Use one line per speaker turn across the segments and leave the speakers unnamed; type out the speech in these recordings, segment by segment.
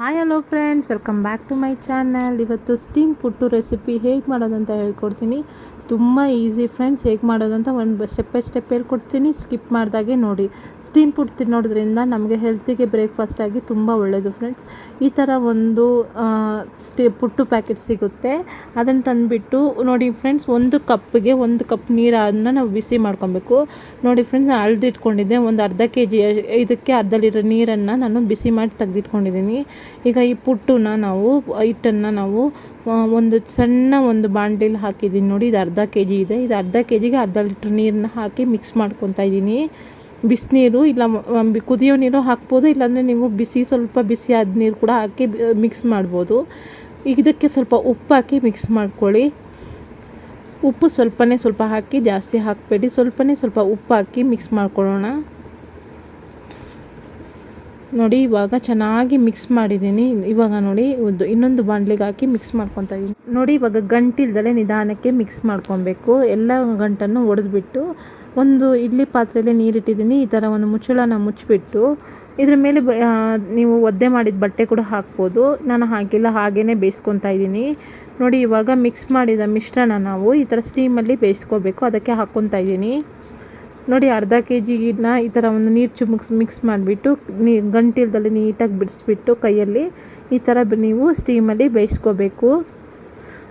Hi hello friends welcome back to my channel ಇವತ್ತು steam puttu recipe ಹೇಗೆ ಮಾಡೋದಂತ ಹೇಳ್ಕೊಡ್ತೀನಿ. ತುಂಬ ಈಸಿ ಫ್ರೆಂಡ್ಸ್ ಹೇಗೆ ಮಾಡೋದಂತ ಒಂದು ಸ್ಟೆಪ್ ಬೈ ಸ್ಟೆಪ್ ಹೇಳ್ಕೊಡ್ತೀನಿ. ಸ್ಕಿಪ್ ಮಾಡಿದಾಗೆ ನೋಡಿ. ಸ್ಟೀಮ್ ಪುಟ್ ತಿನ್ನೋದ್ರಿಂದ ನಮಗೆ ಹೆಲ್ತಿಗೆ ಬ್ರೇಕ್ಫಾಸ್ಟ್ ಆಗಿ ತುಂಬ ಒಳ್ಳೆಯದು ಫ್ರೆಂಡ್ಸ್ ಈ ಥರ ಒಂದು ಸ್ಟೇ ಪುಟ್ಟು ಪ್ಯಾಕೆಟ್ ಸಿಗುತ್ತೆ. ಅದನ್ನು ತಂದುಬಿಟ್ಟು ನೋಡಿ ಫ್ರೆಂಡ್ಸ್ ಒಂದು ಕಪ್ಗೆ ಒಂದು ಕಪ್ ನೀರನ್ನು ನಾವು ಬಿಸಿ ಮಾಡ್ಕೊಬೇಕು. ನೋಡಿ ಫ್ರೆಂಡ್ಸ್ ನಾನು ಅಳ್ದಿಟ್ಕೊಂಡಿದ್ದೆ. ಒಂದು ಅರ್ಧ ಕೆ ಜಿ ಇದಕ್ಕೆ ಅರ್ಧ ಲೀಟರ್ ನೀರನ್ನು ನಾನು ಬಿಸಿ ಮಾಡಿ ತೆಗೆದಿಟ್ಕೊಂಡಿದ್ದೀನಿ. ಈಗ ಈ ಪುಟ್ಟನ್ನ ನಾವು ಹಿಟ್ಟನ್ನು ನಾವು ಒಂದು ಸಣ್ಣ ಒಂದು ಬಾಣಲೆಲಿ ಹಾಕಿದ್ದೀನಿ ನೋಡಿ, ಇದು ಅರ್ಧ ಕೆ ಜಿ ಇದೆ. ಇದು ಅರ್ಧ ಕೆ ಜಿಗೆ ಅರ್ಧ ಲೀಟ್ರ್ ನೀರನ್ನ ಹಾಕಿ ಮಿಕ್ಸ್ ಮಾಡ್ಕೊತಾ ಇದ್ದೀನಿ ಬಿಸಿನೀರು ಇಲ್ಲ ಕುದಿಯೋ ನೀರು ಹಾಕ್ಬೋದು, ಇಲ್ಲಾಂದರೆ ನೀವು ಬಿಸಿ, ಸ್ವಲ್ಪ ಬಿಸಿ ಆದ ನೀರು ಕೂಡ ಹಾಕಿ ಮಿಕ್ಸ್ ಮಾಡ್ಬೋದು. ಇದಕ್ಕೆ ಸ್ವಲ್ಪ ಉಪ್ಪು ಹಾಕಿ ಮಿಕ್ಸ್ ಮಾಡ್ಕೊಳ್ಳಿ. ಉಪ್ಪು ಸ್ವಲ್ಪನೇ ಸ್ವಲ್ಪ ಹಾಕಿ ಜಾಸ್ತಿ ಹಾಕಬೇಡಿ. ಸ್ವಲ್ಪನೇ ಸ್ವಲ್ಪ ಉಪ್ಪು ಹಾಕಿ ಮಿಕ್ಸ್ ಮಾಡ್ಕೊಳ್ಳೋಣ. ನೋಡಿ, ಇವಾಗ ಚೆನ್ನಾಗಿ ಮಿಕ್ಸ್ ಮಾಡಿದ್ದೀನಿ. ಇವಾಗ ನೋಡಿ, ಒಂದು ಇನ್ನೊಂದು ಬಾಂಡ್ಲಿಗೆ ಹಾಕಿ ಮಿಕ್ಸ್ ಮಾಡ್ಕೊತಾ ಇದ್ದೀನಿ. ನೋಡಿ, ಇವಾಗ ಗಂಟಿಲ್ದಲೇ ನಿಧಾನಕ್ಕೆ ಮಿಕ್ಸ್ ಮಾಡ್ಕೊಬೇಕು. ಎಲ್ಲ ಗಂಟನ್ನು ಒಡೆದ್ಬಿಟ್ಟು ಒಂದು ಇಡ್ಲಿ ಪಾತ್ರೆಯಲ್ಲಿ ನೀರಿಟ್ಟಿದ್ದೀನಿ. ಈ ಥರ ಒಂದು ಮುಚ್ಚಳನ ಮುಚ್ಚಿಬಿಟ್ಟು ಇದ್ರ ಮೇಲೆ ನೀವು ಒದ್ದೆ ಮಾಡಿದ ಬಟ್ಟೆ ಕೂಡ ಹಾಕ್ಬೋದು. ನಾನು ಹಾಕಿಲ್ಲ ಹಾಗೇ ಬೇಯಿಸ್ಕೊತಾ ಇದ್ದೀನಿ. ನೋಡಿ, ಇವಾಗ ಮಿಕ್ಸ್ ಮಾಡಿದ ಮಿಶ್ರಣ ನಾವು ಈ ಥರ ಸ್ಟೀಮಲ್ಲಿ ಬೇಯಿಸ್ಕೋಬೇಕು. ಅದಕ್ಕೆ ಹಾಕ್ಕೊತಾ ಇದ್ದೀನಿ. ನೋಡಿ ಅರ್ಧ ಕೆ ಜಿನ ಈ ಥರ ಒಂದು ನೀರು ಚುಮುಕ್ಸ್ ಮಿಕ್ಸ್ ಮಾಡಿಬಿಟ್ಟು ನೀ ಗಂಟಿಲ್ದಲ್ಲಿ ನೀಟಾಗಿ ಬಿಡಿಸ್ಬಿಟ್ಟು ಕೈಯಲ್ಲಿ ಈ ಥರ ನೀವು ಸ್ಟೀಮಲ್ಲಿ ಬೇಯಿಸ್ಕೋಬೇಕು.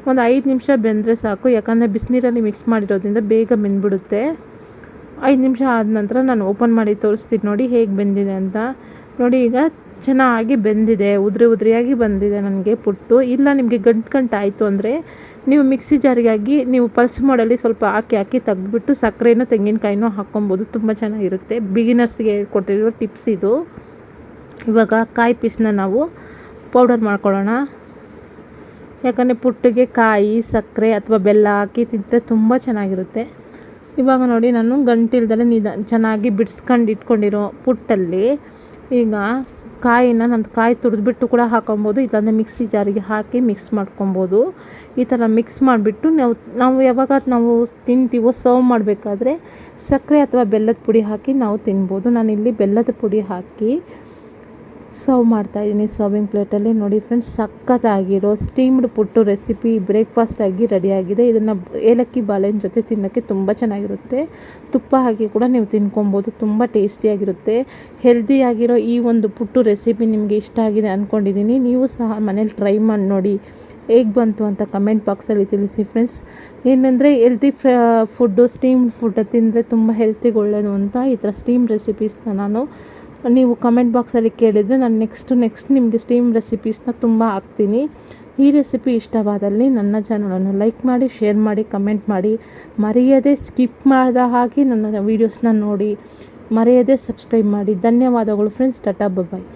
ಒಂದು ಐದು ನಿಮಿಷ ಬೆಂದರೆ ಸಾಕು, ಯಾಕಂದರೆ ಬಿಸಿನೀರಲ್ಲಿ ಮಿಕ್ಸ್ ಮಾಡಿರೋದ್ರಿಂದ ಬೇಗ ಬೆಂದ್ಬಿಡುತ್ತೆ. ಐದು ನಿಮಿಷ ಆದ ನಂತರ ನಾನು ಓಪನ್ ಮಾಡಿ ತೋರಿಸ್ತೀನಿ ನೋಡಿ ಹೇಗೆ ಬೆಂದಿದೆ ಅಂತ. ನೋಡಿ ಈಗ ಚೆನ್ನಾಗಿ ಬೆಂದಿದೆ, ಉದುರಿ ಉದುರಿಯಾಗಿ ಬಂದಿದೆ ನನಗೆ ಪುಟ್ಟು. ಇಲ್ಲ, ನಿಮಗೆ ಗಂಟು ಗಂಟು ಆಯಿತು ಅಂದರೆ ನೀವು ಮಿಕ್ಸಿ ಜಾರಿಗಾಗಿ ನೀವು ಪಲ್ಸ್ ಮಾಡಲ್ಲಿ ಸ್ವಲ್ಪ ಹಾಕಿ ಹಾಕಿ ತೆಗೆದ್ಬಿಟ್ಟು ಸಕ್ಕರೆನೂ ತೆಂಗಿನಕಾಯಿನೂ ಹಾಕ್ಕೊಬೋದು. ತುಂಬ ಚೆನ್ನಾಗಿರುತ್ತೆ. ಬಿಗಿನರ್ಸ್ಗೆ ಹೇಳ್ಕೊಟ್ಟಿರೋ ಟಿಪ್ಸ್ ಇದು. ಇವಾಗ ಕಾಯಿ ಪೀಸ್ನ ನಾವು ಪೌಡರ್ ಮಾಡ್ಕೊಳ್ಳೋಣ. ಯಾಕಂದರೆ ಪುಟ್ಟಿಗೆ ಕಾಯಿ, ಸಕ್ಕರೆ ಅಥವಾ ಬೆಲ್ಲ ಹಾಕಿ ತಿಂದರೆ ತುಂಬ ಚೆನ್ನಾಗಿರುತ್ತೆ. ಇವಾಗ ನೋಡಿ, ನಾನು ಗಂಟಿಲ್ದಲ್ಲೇ ನಿಧ ಚೆನ್ನಾಗಿ ಬಿಡಿಸ್ಕೊಂಡು ಇಟ್ಕೊಂಡಿರೋ ಪುಟ್ಟಲ್ಲಿ ಈಗ ಕಾಯಿನ ನಾನು ಕಾಯಿ ತುರಿದ್ಬಿಟ್ಟು ಕೂಡ ಹಾಕೊಬೋದು. ಇಲ್ಲಾಂದರೆ ಮಿಕ್ಸಿ ಜಾರಿಗೆ ಹಾಕಿ ಮಿಕ್ಸ್ ಮಾಡ್ಕೊಬೋದು. ಈ ಥರ ಮಿಕ್ಸ್ ಮಾಡಿಬಿಟ್ಟು ನಾವು ನಾವು ಯಾವಾಗ ನಾವು ತಿಂತೀವೋ ಸರ್ವ್ ಮಾಡಬೇಕಾದ್ರೆ ಸಕ್ಕರೆ ಅಥವಾ ಬೆಲ್ಲದ ಪುಡಿ ಹಾಕಿ ನಾವು ತಿನ್ಬೋದು. ನಾನಿಲ್ಲಿ ಬೆಲ್ಲದ ಪುಡಿ ಹಾಕಿ ಸರ್ವ್ ಮಾಡ್ತಾಯಿದ್ದೀನಿ ಸರ್ವಿಂಗ್ ಪ್ಲೇಟಲ್ಲಿ ನೋಡಿ ಫ್ರೆಂಡ್ಸ್ ಸಕ್ಕತ್ತಾಗಿರೋ ಸ್ಟೀಮ್ಡ್ ಪುಟ್ಟು ರೆಸಿಪಿ ಬ್ರೇಕ್ಫಾಸ್ಟ್ ಆಗಿ ರೆಡಿಯಾಗಿದೆ ಇದನ್ನು ಏಲಕ್ಕಿ ಬಾಳೆನ ಜೊತೆ ತಿನ್ನೋಕ್ಕೆ ತುಂಬ ಚೆನ್ನಾಗಿರುತ್ತೆ. ತುಪ್ಪ ಹಾಕಿ ಕೂಡ ನೀವು ತಿನ್ಕೊಬೋದು, ತುಂಬ ಟೇಸ್ಟಿಯಾಗಿರುತ್ತೆ ಹೆಲ್ದಿಯಾಗಿರೋ ಈ ಒಂದು ಪುಟ್ಟು ರೆಸಿಪಿ ನಿಮಗೆ ಇಷ್ಟ ಆಗಿದೆ ಅಂದ್ಕೊಂಡಿದ್ದೀನಿ ನೀವು ಸಹ ಮನೇಲಿ ಟ್ರೈ ಮಾಡಿ ನೋಡಿ ಹೇಗೆ ಬಂತು ಅಂತ ಕಮೆಂಟ್ ಬಾಕ್ಸಲ್ಲಿ ತಿಳಿಸಿ ಫ್ರೆಂಡ್ಸ್ ಏನಂದರೆ ಹೆಲ್ತಿ ಫ್ರ ಫುಡ್ಡು ಸ್ಟೀಮ್ ಫುಡ್ ತಿಂದರೆ ತುಂಬ ಹೆಲ್ತಿಗೆ ಒಳ್ಳೆಯದು ಅಂತ ಈ ಥರ ಸ್ಟೀಮ್ ರೆಸಿಪೀಸ್ನ ನಾನು ನೀವು ಕಮೆಂಟ್ ಬಾಕ್ಸಲ್ಲಿ ಕೇಳಿದರೆ ನಾನು ನೆಕ್ಸ್ಟ್ ನೆಕ್ಸ್ಟ್ ನಿಮಗೆ ಸ್ಟೀಮ್ ರೆಸಿಪೀಸ್ನ ತುಂಬ ಹಾಕ್ತೀನಿ. ಈ ರೆಸಿಪಿ ಇಷ್ಟವಾದಲ್ಲಿ ನನ್ನ ಚಾನಲನ್ನು ಲೈಕ್ ಮಾಡಿ ಶೇರ್ ಮಾಡಿ ಕಮೆಂಟ್ ಮಾಡಿ. ಮರೆಯದೆ ಸ್ಕಿಪ್ ಮಾಡಿದ ಹಾಗೆ ನನ್ನ ವೀಡಿಯೋಸ್ನ ನೋಡಿ. ಮರೆಯದೆ ಸಬ್ಸ್ಕ್ರೈಬ್ ಮಾಡಿ. ಧನ್ಯವಾದಗಳು ಫ್ರೆಂಡ್ಸ್ ಟಾಟಾ ಬಾಯ್